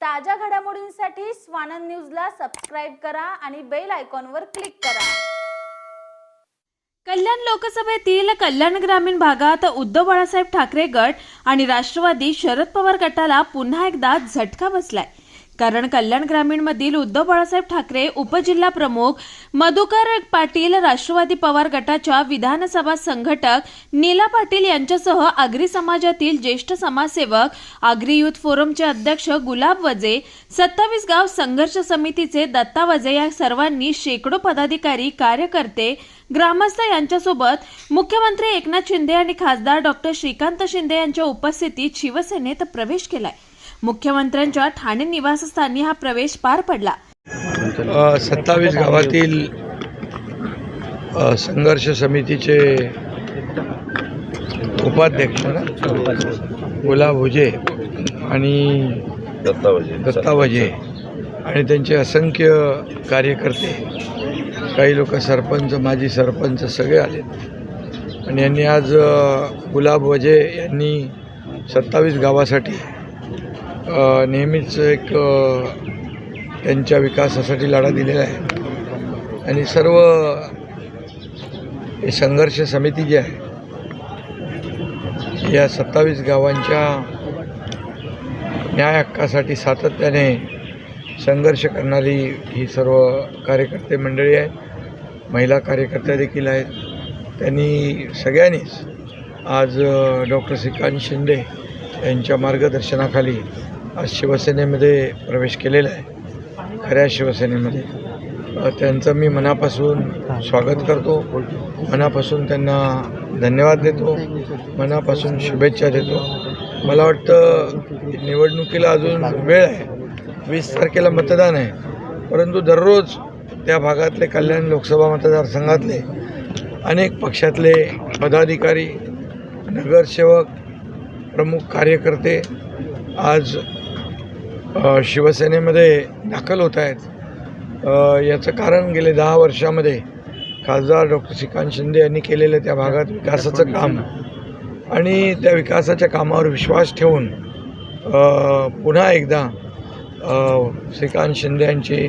ताज्या घडामोडींसाठी स्वानंद न्यूजला सबस्क्राईब करा आणि बेल आयकॉनवर क्लिक करा. कल्याण लोकसभेतील कल्याण ग्रामीण भागात उद्धव बाळासाहेब ठाकरे गट आणि राष्ट्रवादी शरद पवार गटाला पुन्हा एकदा झटका बसलाय. कारण कल्याण ग्रामीणमधील उद्धव बाळासाहेब ठाकरे उपजिल्हा प्रमुख मधुकर पाटील राष्ट्रवादी पवार गटाच्या विधानसभा संघटक नीला पाटील यांच्यासह आगरी समाजातील ज्येष्ठ समाजसेवक आगरी युथ फोरमचे अध्यक्ष गुलाब वजे सत्तावीस गाव संघर्ष समितीचे दत्ता वजे या सर्वांनी शेकडो पदाधिकारी कार्यकर्ते ग्रामस्थ यांच्यासोबत मुख्यमंत्री एकनाथ शिंदे आणि खासदार डॉक्टर श्रीकांत शिंदे यांच्या उपस्थितीत शिवसेनेत प्रवेश केलाय. मुख्यमंत्र्यांच्या ठाणे निवासस्थानी हा प्रवेश पार पडला. सत्तावीस गावातील संघर्ष समितीचे उपाध्यक्ष ना? गुलाब हुजे आणि दत्ता वजे आणि त्यांचे असंख्य कार्यकर्ते काही लोक सरपंच माजी सरपंच सगळे आलेत. आणि यांनी आज गुलाब वजे यांनी सत्तावीस गावासाठी नेहमीच एक त्यांच्या विकासासाठी लढा दिलेला आहे. आणि सर्व संघर्ष समिती जी आहे या सत्तावीस गावांच्या न्याय हक्कासाठी सातत्याने संघर्ष करणारी ही सर्व कार्यकर्ते मंडळी आहेत महिला कार्यकर्त्या देखील आहेत. त्यांनी सगळ्यांनीच आज डॉक्टर श्रीकांत शिंदे यांच्या मार्गदर्शनाखाली आज शिवसेनेमध्ये प्रवेश केलेला आहे. खऱ्या शिवसेनेमध्ये. त्यांचं मी मनापासून स्वागत करतो. मनापासून त्यांना धन्यवाद देतो. मनापासून शुभेच्छा देतो. मला वाटतं निवडणुकीला अजून वेळ आहे. वीस तारखेला मतदान आहे. परंतु दररोज त्या भागातले कल्याण लोकसभा मतदारसंघातले अनेक पक्षातले पदाधिकारी नगरसेवक प्रमुख कार्यकर्ते आज शिवसेनेमध्ये दाखल होत आहेत. याचं कारण गेले दहा वर्षामध्ये खासदार डॉक्टर श्रीकांत शिंदे यांनी केलेलं त्या भागात विकासाचं काम आणि त्या विकासाच्या कामावर विश्वास ठेवून पुन्हा एकदा श्रीकांत शिंदे यांची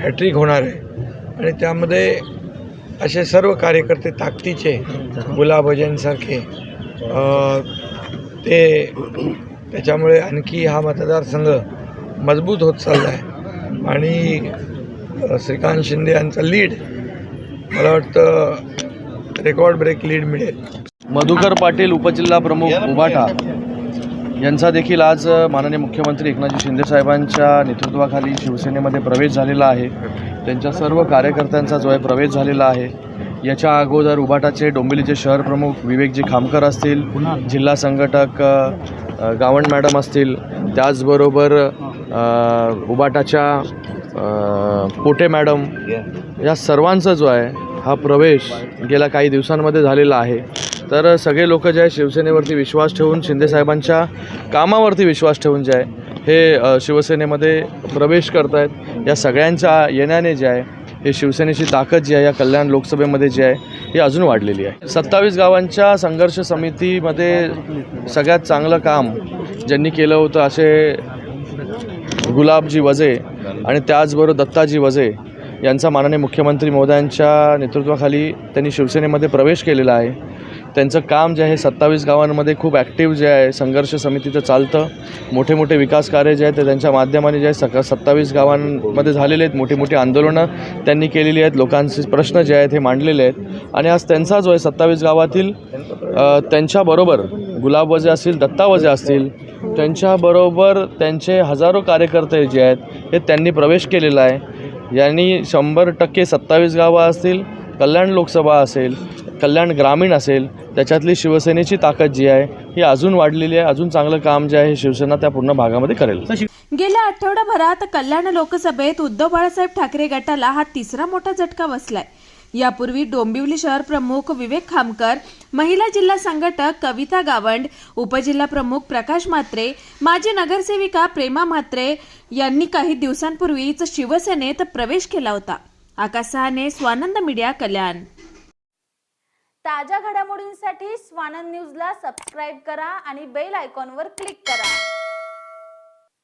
हॅट्रिक होणार आहे. आणि त्यामध्ये असे सर्व कार्यकर्ते ताकदीचे गुलाबजांसारखे अ, ते त्याच्यामुळे आणखी हा मतदारसंघ मजबूत होत चालला आहे आणि श्रीकांत शिंदे यांचा लीड मला वाटतं रेकॉर्ड ब्रेक लीड मिळेल. मधुकर पाटील उपजिल्हा प्रमुख उबाटा यांचा देखील आज माननीय मुख्यमंत्री एकनाथजी शिंदेसाहेबांच्या नेतृत्वाखाली शिवसेनेमध्ये प्रवेश झालेला आहे. त्यांच्या सर्व कार्यकर्त्यांचा जो आहे प्रवेश झालेला आहे. याच्या अगोदर उबाटाचे डोंबिवलीचे शहर प्रमुख विवेकजी खामकर असतील जिल्हा संघटक गावण मॅडम असतील. त्याचबरोबर उबाटाच्या पोटे मॅडम या सर्वांचा जो आहे हा प्रवेश गेल्या काही दिवसांमध्ये झालेला आहे. तर सगळे लोक जे आहे शिवसेनेवरती विश्वास ठेवून शिंदेसाहेबांच्या कामावरती विश्वास ठेवून जे आहे हे शिवसेनेमध्ये प्रवेश करत आहेत या सगळ्यांच्या येण्याने जे आहे हे शिवसेनेची ताकद जी आहे या कल्याण लोकसभेमध्ये जी आहे ही अजून वाढलेली आहे. सत्तावीस गावांच्या संघर्ष समितीमध्ये सगळ्यात चांगलं काम ज्यांनी केलं होतं असे गुलाबजी वजे आणि त्याचबरोबर दत्ताजी वजे यांचा माननीय मुख्यमंत्री मोदयांच्या नेतृत्वाखाली त्यांनी शिवसेनेमध्ये प्रवेश केलेला आहे. त्यांचं काम जे आहे सत्तावीस गावांमध्ये खूप ॲक्टिव्ह जे आहे संघर्ष समितीचं चालतं. मोठे मोठे विकास कार्य जे आहे ते त्यांच्या माध्यमाने जे आहे सका सत्तावीस गावांमध्ये झालेले आहेत. मोठी मोठी आंदोलनं त्यांनी केलेली आहेत. लोकांचे प्रश्न जे आहेत हे मांडलेले आहेत. आणि आज त्यांचा जो आहे सत्तावीस गावातील त्यांच्याबरोबर गुलाबवजे असतील दत्तावजे असतील त्यांच्याबरोबर त्यांचे हजारो कार्यकर्ते जे आहेत हे त्यांनी प्रवेश केलेला आहे. यांनी शंभर टक्के सत्तावीस गावं असतील कल्याण लोकसभा असेल कल्याण ग्रामीण असेल त्याच्यातली शिवसेनेची ताकद जी आहे ही अजून वाढलेली आहे. अजून चांगलं काम जे आहे हे शिवसेना त्या पूर्ण भागामध्ये करेल. गेल्या आठवडाभरात कल्याण लोकसभेत उद्धव बाळासाहेब ठाकरे गटाला हा तिसरा मोठा झटका बसलाय. यापूर्वी डोंबिवली शहर प्रमुख विवेक खामकर महिला जिल्हा संघटक कविता गावंड उपजिल्हा प्रमुख प्रकाश म्हात्रे माजी नगरसेविका प्रेमा म्हात्रे यांनी काही दिवसांपूर्वीच शिवसेनेत प्रवेश केला होता. आकाश सहाने स्वानंद मीडिया कल्याण. ताज्या घडामोडींसाठी स्वानंद न्यूजला सबस्क्राईब करा आणि बेल आयकॉनवर क्लिक करा.